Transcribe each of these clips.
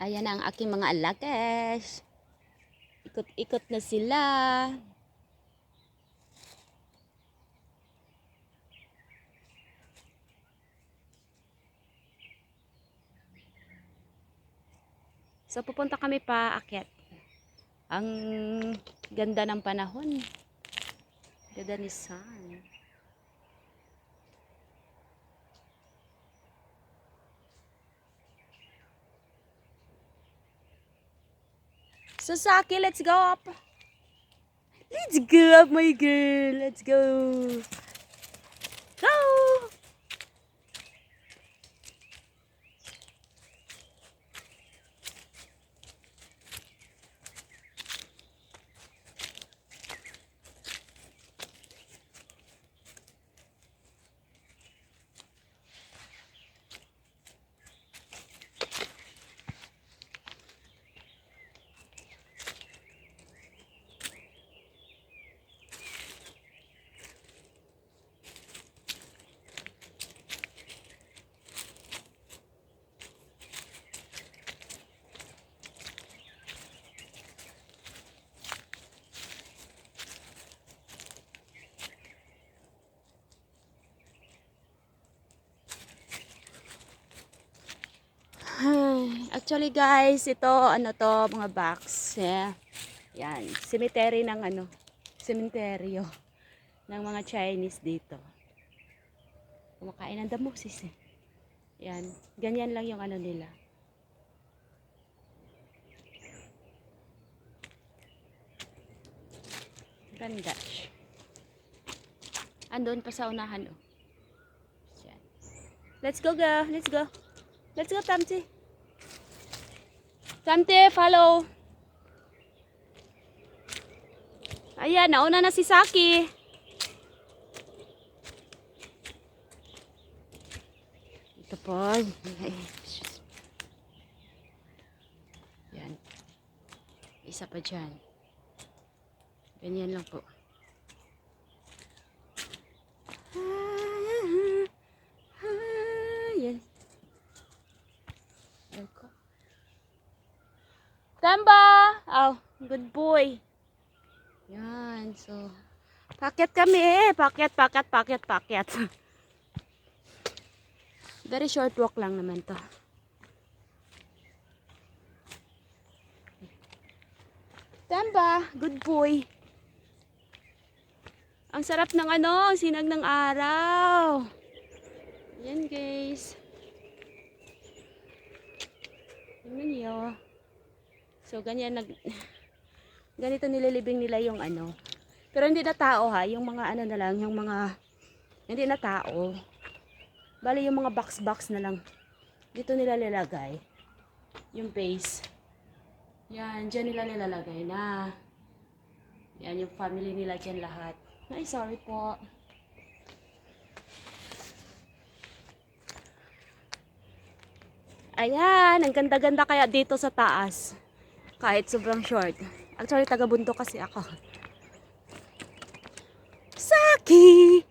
Ayan ang aking mga alakes. Ikot-ikot na sila. So pupunta kami pa akyat. Ang ganda ng panahon. Ganda ni sun. Sasaki, let's go up. Let's go up, my girl. Let's go. Go. Ay, Actually guys, ito ano to, mga box. Yeah. Yan, cemetery ng ano, cementerio ng mga Chinese dito. Kumakain ng damo sis eh. Yan, ganyan lang yung ano nila. Ganda. Andun pa sa unahan oh. Let's go girl, let's go. Let's go, Tamti. Tamti, follow. Ayan, nauna na si Saki. Ito po. Yan. Isa pa dyan. Ganyan lang po. Yan. Ako. Tamba! Oh, good boy. Yan, so. Pakyat kami eh. Pakyat, pakyat, pakyat, pakyat. Very short walk lang naman to. Tamba, good boy. Ang sarap ng ano, sinag ng araw. Yan guys. Tingnan niyo. So, ganyan nag... Ganito nililibing nila yung ano. Pero hindi na tao ha. Yung mga ano na lang. Yung mga... Hindi na tao. Bali yung mga box-box na lang. Dito nila nilalagay. Yung base. Yan. Diyan nila nilalagay na. Yan yung family nila dyan lahat. Ay, sorry po. Ayan, ang ganda-ganda kaya dito sa taas. Kahit sobrang short. Actually, taga-bunto kasi ako. Saki!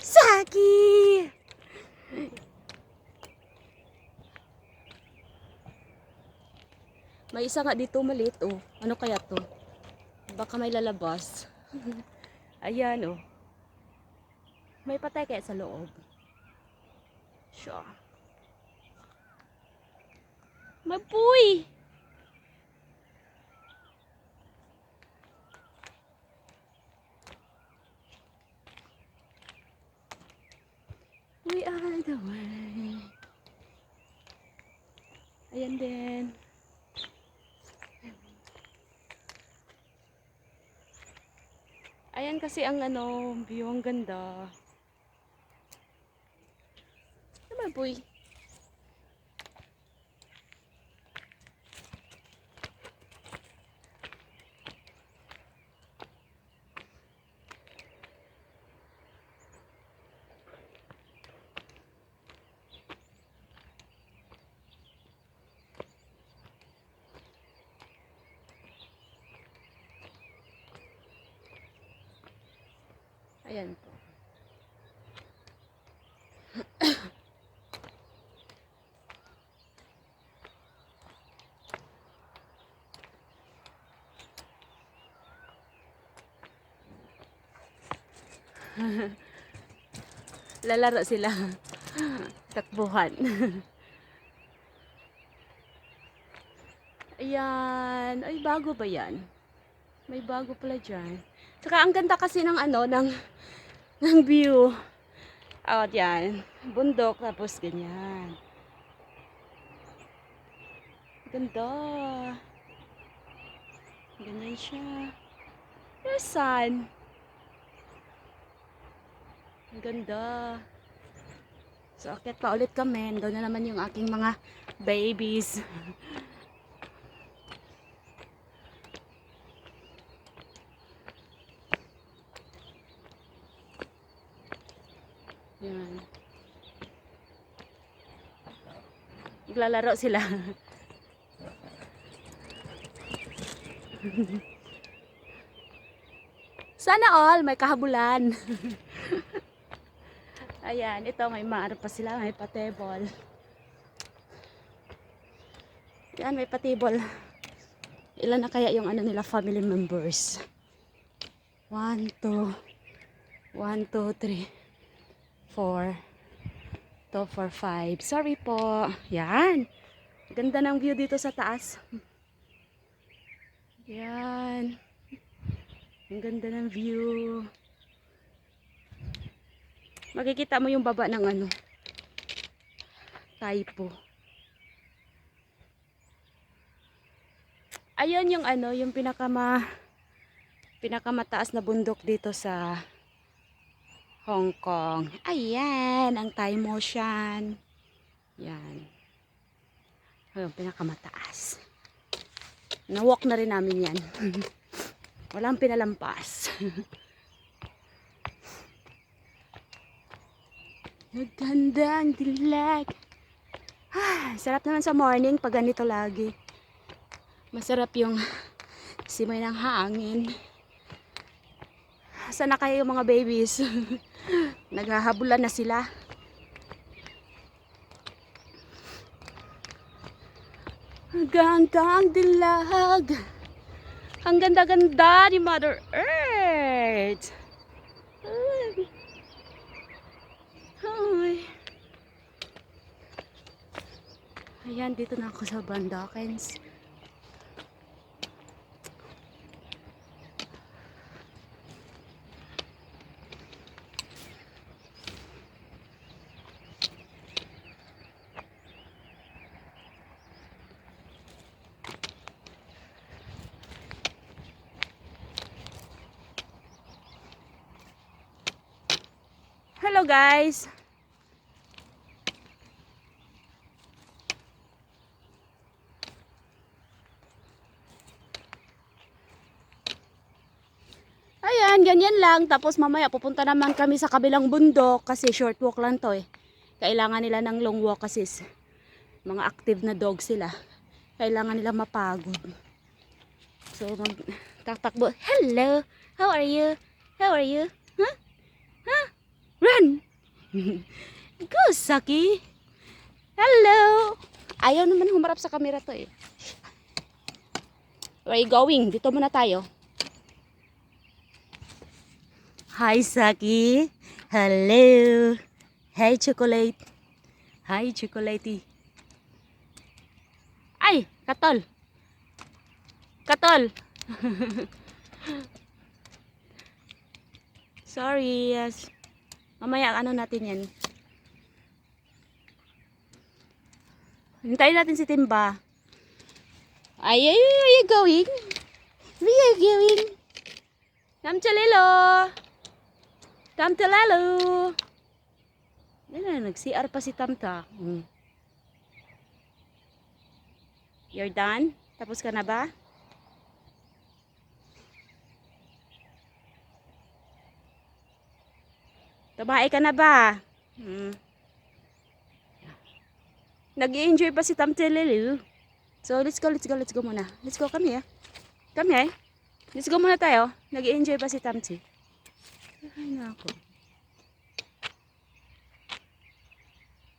Saki! May isa nga dito maliit, oh. Ano kaya to? Baka may lalabas. Ayan, oh. May patay kaya sa loob. Sure. Mapuy! We are the way. Ayan din. Ayan kasi ang ano, view ang ganda. Ano boy? Ayan po. Lalaro sila. Takbuhan. Ayan. Ay, bago ba yan? May bago pala dyan. Tsaka ang ganda kasi ng ano, ng, ng view. Oh, yan. Bundok, tapos ganyan. Ganda. Ganyan siya. There's sun. Ang ganda. So, akit pa ulit kami. Doon na naman yung aking mga babies. Yan. Naglalaro sila. Sana all may kahabulan. Ayan, ito may maano pa sila, may patebol. Yan, may patebol. Ilan na kaya yung ano nila family members? 1 2 1 2 3 4 2 4 5. Sorry po. Yan. Ganda ng view dito sa taas. Yan. Ang ganda ng view. Makikita mo yung baba ng ano. Taipo. Ayun yung ano, yung pinakama pinakamataas na bundok dito sa Hong Kong. Ayan, ang Thai Motion. Yan. Ayun, pinakamataas. Na-walk na rin namin yan. Walang pinalampas. Naganda ang dilag. Ah, sarap naman sa morning pag ganito lagi. Masarap yung simoy ng hangin. Sana kayo yung mga babies? Naghahabulan na sila. Ang ganda ang dilag. Ang ganda-ganda ni Mother Earth. Ay. Ayan, dito na ako sa Bandakens. Hello guys. Ayan, ganyan lang. Tapos mamaya pupunta naman kami sa kabilang bundok kasi short walk lang to eh. Kailangan nila ng long walk kasi mga active na dog sila. Kailangan nila mapagod. So, mag tatakbo. Hello! How are you? How are you? Huh? Run! Go, Saki! Hello! Ayaw naman humarap sa camera to eh. Where are you going? Dito muna tayo. Hi, Saki! Hello! Hey, Chocolate! Hi, Chocolatey! Ay! Katol! Katol! Sorry, yes. Mamaya ano natin yan. Hintayin natin si Timba. Ay, ay, where are you going? Where are going? Tamchalelo! Tamchalelo! Yan na, nag-CR pa si Tamta. Hmm. You're done? Tapos ka na ba? Tumae ka na ba? Hmm. Nag-enjoy pa si Tamchalelo. So, let's go, let's go, let's go muna. Let's go, come here. Come here. Let's go muna tayo. Nag-enjoy pa si Tamchi. Ay, nako.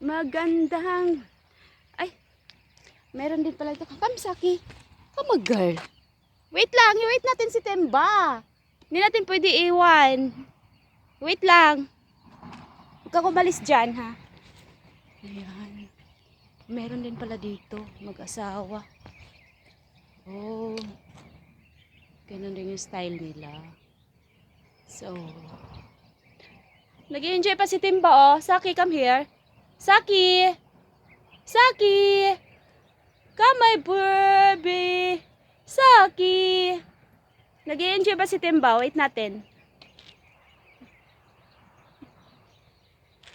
Magandang... Ay, meron din pala ito. Come, Saki. Come, girl. Wait lang, wait natin si Temba. Hindi natin pwede iwan. Wait lang. Ka kumalis dyan, ha? Ayan. Meron din pala dito, mag-asawa. Oh. Ganun din yung style nila. So. nag enjoy pa si Timba, oh. Saki, come here. Saki! Saki! Come, my baby! Saki! nag enjoy ba si Timba? Wait natin.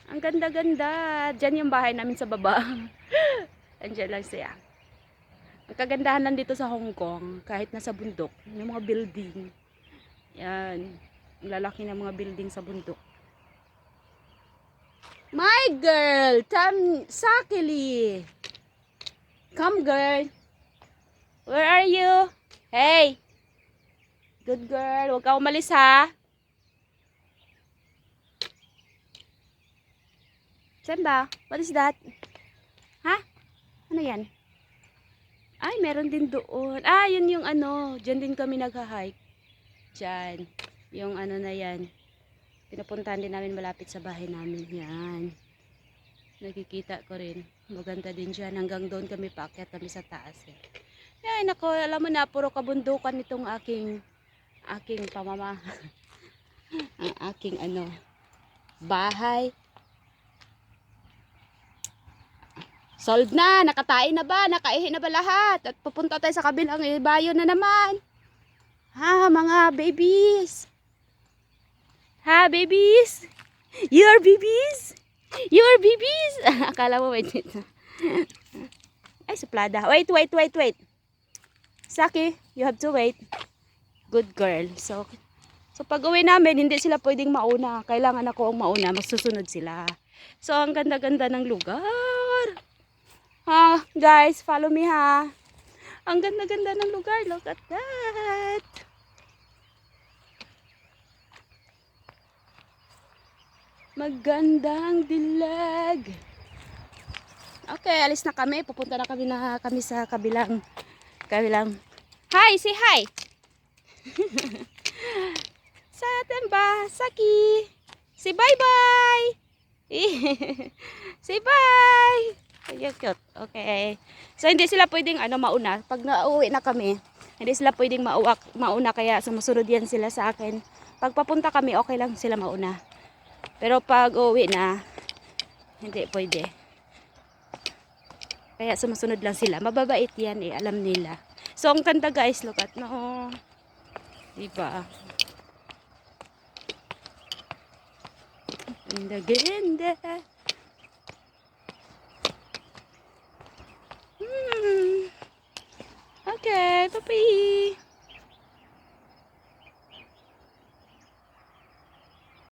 Ang ganda-ganda. Diyan yung bahay namin sa baba. Andiyan lang siya. Ang kagandahan lang dito sa Hong Kong, kahit nasa bundok, yung mga building. Yan. Lalaki ng mga building sa bundok. My girl! Tam Sakili! Come girl! Where are you? Hey! Good girl. Huwag ka umalis ha. Saan ba? What is that? Ha? Ano yan? Ay, meron din doon. Ah, yun yung ano. Diyan din kami nagha-hike. Diyan. Yung ano na yan. Pinapuntahan din namin malapit sa bahay namin. Yan. Nakikita ko rin. Maganda din dyan. Hanggang doon kami paakyat kami sa taas. Eh. Ay, nako. Alam mo na, puro kabundukan itong aking aking pamama. Ang aking ano bahay. Solved na, nakatain na ba, nakaihi na ba lahat? At pupunta tayo sa kabilang eh, bayo na naman. Ha, mga babies. Ha, babies? Your babies? Your babies? Akala mo, wait, wait. Ay, suplada. Wait, wait, wait, wait. Saki, you have to wait. Good girl. So, so pag uwi namin, hindi sila pwedeng mauna. Kailangan ako ang mauna, magsusunod sila. So, ang ganda-ganda ng lugar. Ha, guys, follow me ha. Ang ganda-ganda ng lugar. Look at that. Magandang dilag. Okay, alis na kami. Pupunta na kami na kami sa kabilang kabilang. Hi, say hi. sa atin ba? Saki. Say bye-bye. say bye. Ay, cute. Okay. So, hindi sila pwedeng ano, mauna. Pag nauwi na kami, hindi sila pwedeng mauwak, mauna. Kaya sumusunod yan sila sa akin. Pag papunta kami, okay lang sila mauna. Pero pag uwi na, hindi pwede. Kaya sumusunod lang sila. Mababait yan eh. Alam nila. So, ang ganda guys. Look at no. Diba? Ganda, ganda. Hmm. Okay, papi.